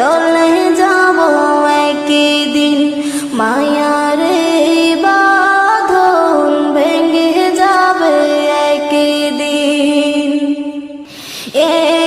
চলে যাব একদিন। মায়ার বাঁধন ভেঙে যাবে একদিন। এ